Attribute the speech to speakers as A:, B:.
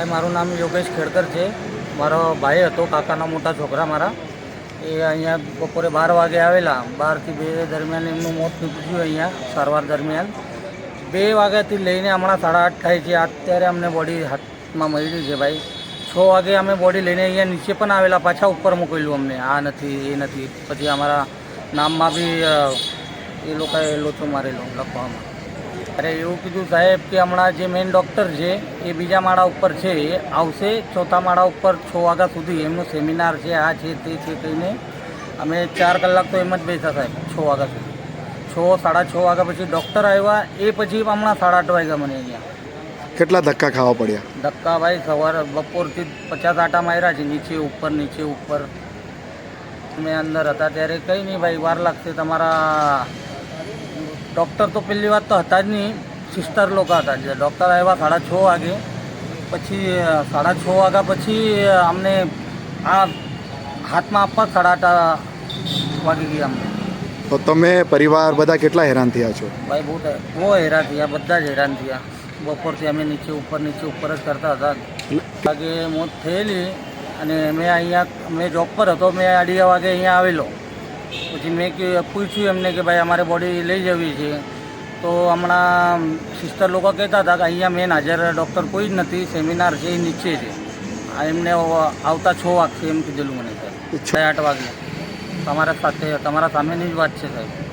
A: ભાઈ, મારું નામ યોગેશ ખેડકર છે. મારો ભાઈ હતો, કાકાના મોટા છોકરા મારા. એ અહીંયા બપોરે બાર વાગે આવેલા. બારથી બે દરમિયાન એમનું મોત નીપજ્યું અહીંયા, સારવાર દરમિયાન. બે વાગ્યાથી લઈને હમણાં સાડા આઠ થાય છે. અત્યારે અમને બોડી હાથમાં મળી છે ભાઈ. છ વાગે અમે બોડી લઈને અહીંયા નીચે પણ આવેલા, પાછા ઉપર મૂકેલું અમને. આ નથી, એ નથી. પછી અમારા નામમાં બી એ લોકોએ લોચો મારેલો લખવામાં. અરે એવું કીધું સાહેબ કે હમણાં જે મેઇન ડૉક્ટર છે એ બીજા માળા ઉપર છે એ આવશે ચોથા માળા ઉપર છ વાગ્યા સુધી એમનો સેમિનાર છે આ છે તે છે કહીને અમે ચાર કલાક તો એમ જ બેસા સાહેબ છ વાગ્યા સુધી. છ સાડા છ વાગ્યા પછી ડૉક્ટર આવ્યા એ પછી હમણાં સાડા આઠ વાગ્યા મને અહીંયા.
B: કેટલા ધક્કા ખાવા પડ્યા?
A: ધક્કા ભાઈ સવારે બપોરથી પચાસ આટા માર્યા છે નીચે ઉપર નીચે ઉપર. મેં અંદર હતા ત્યારે કંઈ નહીં ભાઈ વાર લાગશે તમારા ડૉક્ટર તો પહેલી વાત તો હતા જ નહીં સિસ્ટર લોકો હતા જે ડૉક્ટર આવ્યા સાડા છ વાગે. પછી સાડા છ વાગ્યા પછી અમને આ હાથમાં આપવા સાડા આઠ વાગી ગયા અમને.
B: તો તમે પરિવાર બધા કેટલા હેરાન થયા છો?
A: ભાઈ બહુ બહુ હેરાન થયા બધા જ હેરાન થયા. બપોરથી અમે નીચે ઉપર નીચે ઉપર જ કરતા હતા. વાગે મોત થયેલી અને મેં અહીંયા મેં જોબ પર હતો મેં અઢી વાગે અહીંયા આવેલો. પછી મેં કે પૂછ્યું એમને કે ભાઈ અમારે બોડી લઈ જવી છે. તો હમણાં સિસ્ટર લોકો કહેતા હતા કે અહીંયા મેન હાજર ડૉક્ટર કોઈ જ નથી સેમિનાર છે એ નીચે છે. આ એમને આવતા છ વાગશે એમ કીધેલું મને સાહેબ. સાડા આઠ વાગે. તમારા સાથે તમારા સામેની જ વાત છે સાહેબ.